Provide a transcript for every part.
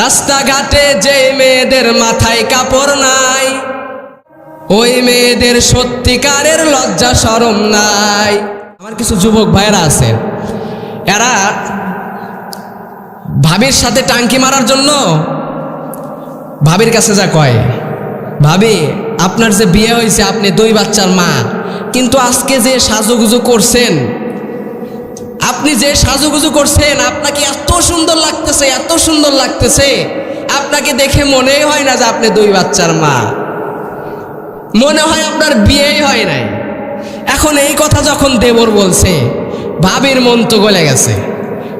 রাস্তাঘাটে যে মেয়েদের মাথায় কাপড় নাই, ওই মেয়েদের সত্যিকারের লজ্জা সরম নাই। আমার কিছু যুবক ভাইয়েরা আছে, এরা ভাবির সাথে টাঙ্কি মারার জন্য ভাবির কাছে যা কয়, ভাবি, আপনার যে বিয়ে হয়েছে, আপনি দুই বাচ্চার মা, কিন্তু আজকে যে সাজুগুজু করছেন, আপনি যে সাজুগুজু করছেন, আপনাকে এত সুন্দর লাগতেছে এত সুন্দর লাগতেছে। আপনাকে দেখে মনেই হয় না যে আপনি দুই বাচ্চার মা। মনে হয় আপনার বিয়েই হয় নাই। এখন এই কথা যখন দেবর বলছে, ভাবির মন তো গলে গেছে।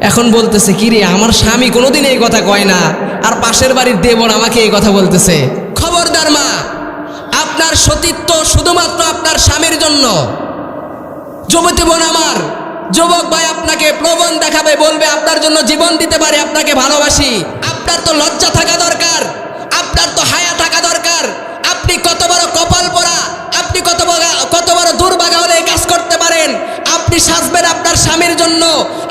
এখন বলতেছে, কিরে, আমার স্বামী কোনোদিন এই কথা কয় না। আর পাশের বাড়ির দেবর আমাকে এই কথা বলতেছে। খবরদার মা, আপনার সতীত্ব শুধুমাত্র আপনার স্বামীর জন্য। যুবতী বোন আমার যুবক ভাই আপনাকে প্রবণ দেখাবে, বলবে, আপনার জন্য জীবন দিতে পারে, আপনাকে ভালোবাসি। আপনার তো লজ্জা থাকা দরকার, আপনার তো হায়া থাকা দরকার। আপনি কত বড় কপাল পরা আপনি কত কত বড় দুর্ভাগা হলে কাজ করতে পারেন। আপনি সাজবেন আপনার স্বামীর জন্য,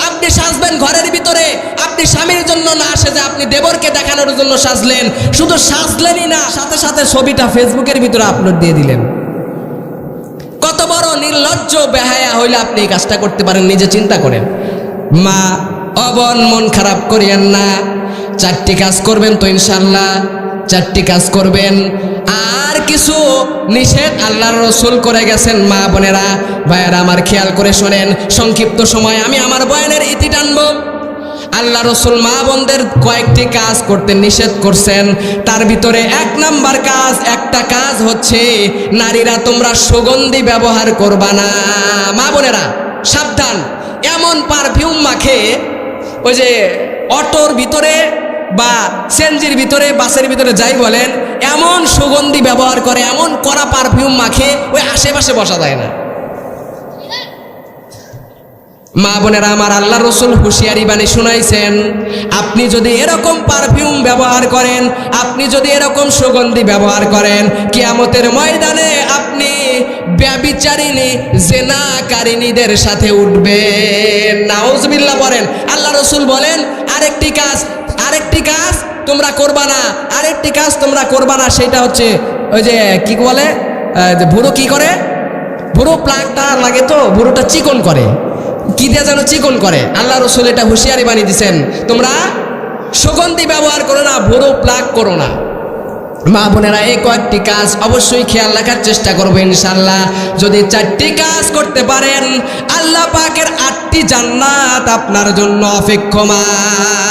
আপনি সাজবেন ঘরের ভিতরে, আপনি স্বামীর জন্য না আসে যে আপনি দেবরকে দেখানোর জন্য সাজলেন। শুধু সাজলেনই না, সাথে সাথে ছবিটা ফেসবুকের ভিতরে আপলোড দিয়ে দিলেন। নির্লজ্জ বেহায়া হইলে আপনি এই কাজটা করতে পারেন, নিজে চিন্তা করেন। মা, অবন মন খারাপ করিয়েন না। চারটি কাজ করবেন তো ইনশাল্লাহ চারটি কাজ করবেন। আর কিছু নিষেধ আল্লাহর রসুল করে গেছেন, মা বোনেরা। ভাইয়েরা, আমার খেয়াল করে শোনেন। সংক্ষিপ্ত সময়, আমি আমার বয়ানের ইতি আল্লাহ রসুল মা বোনদের কয়েকটি কাজ করতে নিষেধ করছেন। তার ভিতরে এক নাম্বার কাজ, একটা কাজ হচ্ছে, নারীরা তোমরা সুগন্ধি ব্যবহার করবা না। মা বোনেরা, সাবধান। এমন পারফিউম মাখে, ওই যে অটোর ভিতরে বা সেনজির ভিতরে, বাসের ভিতরে যাই বলেন, এমন সুগন্ধি ব্যবহার করে, এমন কড়া পারফিউম মাখে, ওই আশেপাশে বসা যায় না। মা বোনেরা, আমার আল্লাহ রসুল হুঁশিয়ারি বাণী শুনাইছেন, আপনি যদি এরকম পারফিউম ব্যবহার করেন, আপনি যদি এরকম সুগন্ধি ব্যবহার করেন, কিয়ামতের ময়দানে আপনি ব্যবিচারিণী জেনাকারিনীদের সাথে উঠবেন। নাউজবিল্লাহ বলেন, আল্লাহ রসুল বলেন, আরেকটি কাজ আরেকটি কাজ তোমরা করবা না, আরেকটি কাজ তোমরা করবা না, সেটা হচ্ছে ওই যে কি বলে ভুরু কি করে? ভুরু প্লাগটা লাগে তো, ভুরুটা চিকন করে। কি দিয়ে যেন চিকন করে? আল্লাহ রসুল এটা হুঁশিয়ারি বানিয়ে দিচ্ছেন তোমরা সুগন্ধি ব্যবহার করো না, ভুরু প্লাগ করো না। মা বোনেরা, এই কয়েকটি কাজ অবশ্যই খেয়াল রাখার চেষ্টা করব ইনশাল্লাহ যদি চারটি কাজ করতে পারেন, আল্লাহ পাকের আটটি জান্নাত আপনার জন্য অপেক্ষমান।